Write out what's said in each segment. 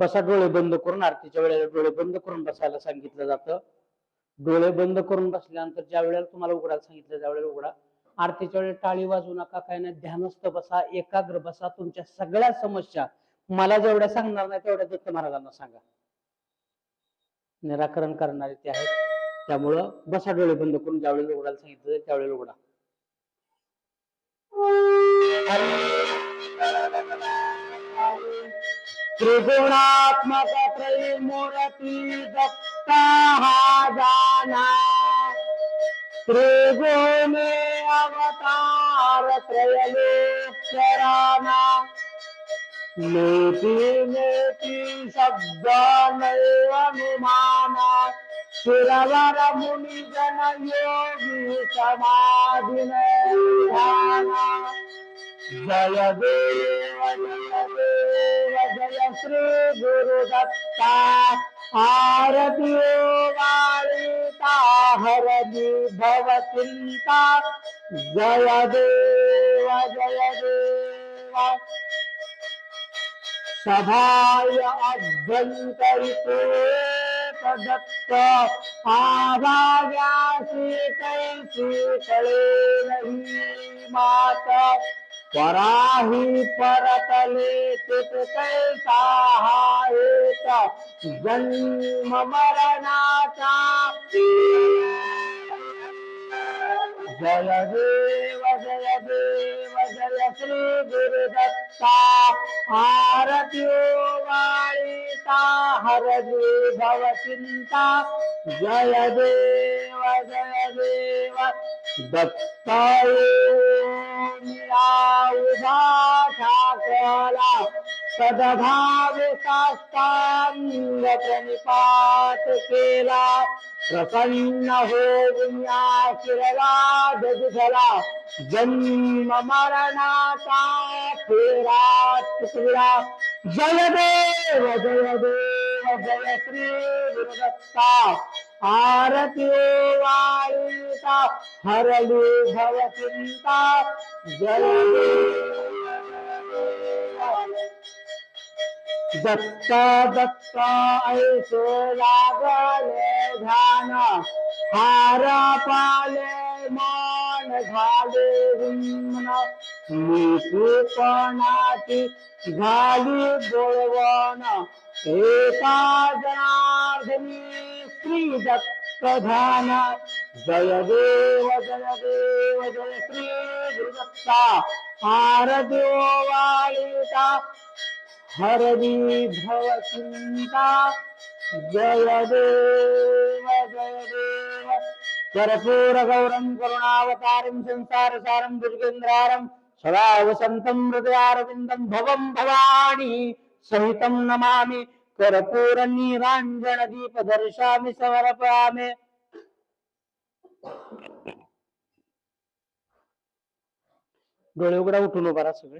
बसा डोळे बंद करून आरतीच्या वेळेला डोळे बंद करून बसायला सांगितलं जातं. डोळे बंद करून बसल्यानंतर ज्या वेळेला तुम्हाला उघडायला सांगितलं ज्या वेळेला उघडा. आरतीच्या वेळेला टाळी वाजवू नका काय नाही ध्यानस्थ बसा एकाग्र बसा तुमच्या सगळ्या समस्या. मला जेवढ्या सांगणार नाही तेवढ्या दत्त महाराजांना सांगा. निराकरण करणारे ते आहेत. त्यामुळं बसा डोळे बंद करून ज्यावेळेला उघडायला सांगितलं त्यावेळेला उघडा. त्रिगुणात्मक त्रयमूर्ती दत्ता जाना त्रिगुणे अवतार त्रयलोचराना नेति नेति शब्द नैवनुमाना शिरवर, मुनिजन, योगी समाधि ध्याना जय देव जय देव जय श्री गुरुदत्ता आरती वाळिता हरदी भव चिंता जय देव जय देव सभाय अभ्यंतरितो दत्त आभाव्यासी कैसी कळे नहीं मात पराही परतले एक जन्म मरणाचा जय देव जय देव जय श्री गुरुदत्ता। आरती वाळिता हर भव चिंता। जय देव जय देव। दत्ताय ठाकला सदभाव प्रणिपात केला प्रसन्न हो शिरला झाला जन्म मरणाचा फेरा तुकडा जय देव जय देव जय श्री गुरुदत्ता, आरती वाळिता, हरली भव चिंता जय देव दत्ता दत्ता, ऐसो लागले ध्यान हार पाले मान घाले हुन्न निपूपणाची झाली गोळवण एका जनार्दनी श्री दत्त ध्यान जय देव जय देव, जय श्री गुरुदत्ता। आरती वाळिता। हरदी भव चिंता जय देव जय देव कर्पूर गौरम करुणावतारं संसार सारं दुर्गेन्द्रारं सदा वसन्तं हृदयारविन्दं भवं भवानी सहितं नमामि कर्पूर नीराञ्जन दीप दर्शामि समर्पयामि डोळे उघडा उठून उभा राहा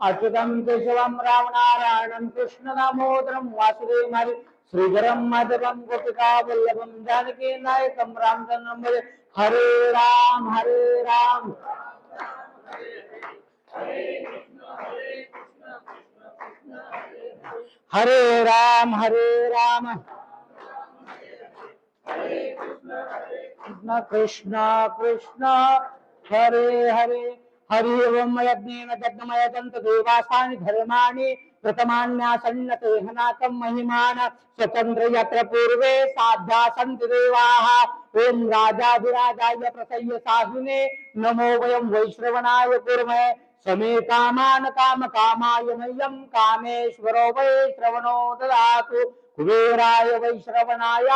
समर्पया अच्युतं केशवं रामनारायणं कृष्णदामोदरं वासुदेवं हरि श्रीधरं माधवं गोपिका वल्लभं जानकी नायकं रामचन्द्रं भजे हरे राम हरे राम। हरे राम हरे राम। कृष्ण कृष्ण कृष्ण। हरे हरे। हरि ओम यज्ञेन जग्मय दन्त देवासानि धर्माणि प्रथमान्यासन्नते हनाकं महिमान। स्वतंत्र यत्र पूर्वे साध्या सन्ति देवाः। ओम राजाधिराजाय प्रसय्य साधुने, नमो वयं वैश्रवणाय कुर्महे। समे कामान काम कामेश्वरो वै श्रवणो ददातु। कुबेराय वै श्रवणाय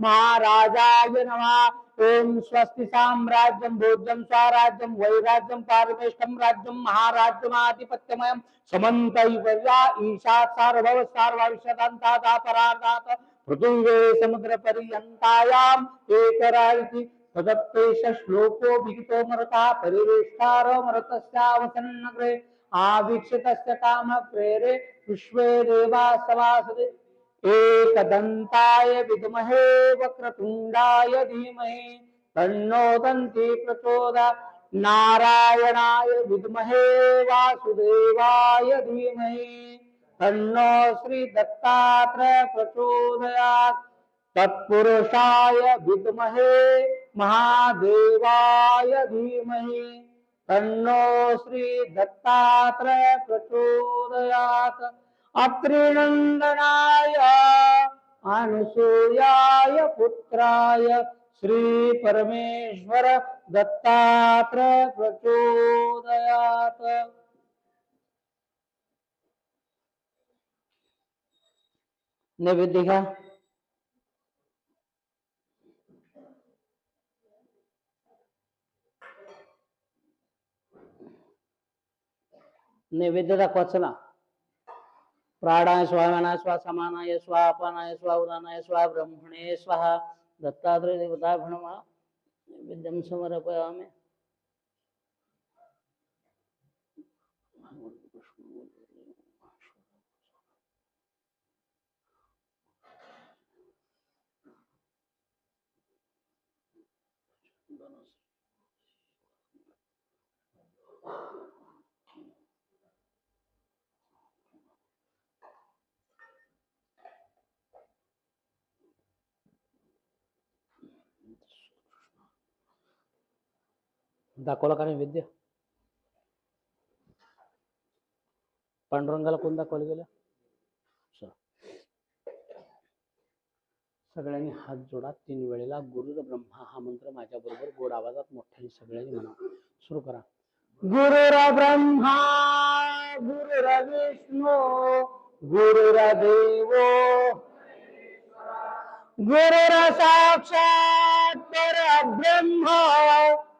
महाराजाय नमः। ओम स्वस्ति साम्राज्यं, भोज्यं, स्वराज्यं, वैराज्यं, पारमेष्टं राज्यं, महाराज्यमाधिपत्यमयं। समन्तैवर्या ईशात् सार्वभव सार्वविश्वदन्तात् परार्धात् पृथिवे समुद्रपर्यन्तायाम् एकरायति तदप्तेश श्लोको विहितो मरुता, परिवेष्टारो मरुतस्यावसन्नगरे, आवीक्षितस्य काम प्रेरे विश्वे देवा सवासदे। एकदन्ताय विद्महे वक्रतुण्डाय धीमहि, तन्नो दन्ति प्रचोदा। नारायणाय विद्महे वासुदेवाय धीमहि, तन्नो श्री दत्तात्रय प्रचोदयात्। तत्पुरुषाय विद्महे महादेवाय धीमहि तन्नो श्री दत्तात्रय प्रचोदयात्। अत्रिनन्दनाय अनुसूयाय पुत्राय श्री परमेश्वर दत्तात्रय प्रचोदयात्। नैवेद्य नैवेद्य दाखवायचं ना प्राणाय स्वामानाय स्वा समानाय स्वा अपानाय स्वा उदानाय स्वा ब्रह्मणे स्वाहा दत्तात्रय देवता भणमा विद्यम समर्पयामि दाखवला का नाही नैवेद्य पांडुरंगाला कोण दाखवलं गेलं? सगळ्यांनी हात जोडा. तीन वेळेला गुरुर ब्रह्मा हा मंत्र माझ्या बरोबर गोड आवाजात मोठ्याने सगळ्यांनी म्हणा सुरू करा. गुरुर ब्रह्मा गुरुर विष्णू गुरुर देव. गुरुर साक्षात परब्रह्म.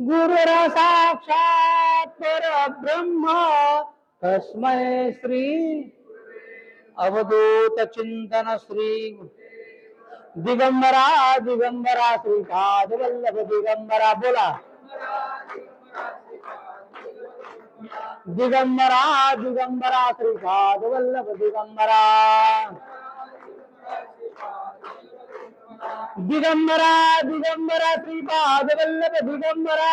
गुरुर साक्षात परब्रह्म। तस्मै श्री अवधूत चिंतन श्री दिगंबरा दिगंबरा श्रीपाद वल्लभ दिगंबरा, बोला। दिगंबरा दिगंबरा श्रीपाद वल्लभ दिगंबरा। दिगंबरा दिगंबरा श्रीपाद वल्लभ दिगंबरा।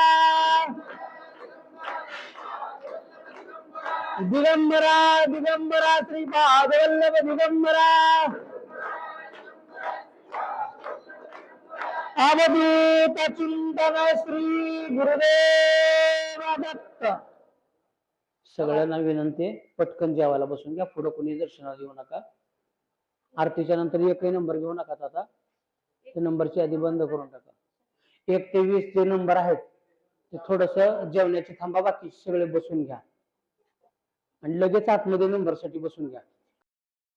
दिगंबरा दिगंबरा श्रीपाद वल्लभ दिगंबरा। अवधूत चिंतन श्री गुरुदेव दत्त सगळ्यांना विनंती पटकन जेवायला बसून घ्या. पुढं कोणी दर्शनाला येऊ नका. आरतीच्या नंतर एकही नंबर घेऊ नका आता ते नंबरची यादी बंद करून टाका. एक ते वीस जे नंबर आहेत ते थोडस जेवणाची थांबा बाकी सगळे बसून घ्या. आणि लगेच आतमध्ये नंबरसाठी बसून घ्या.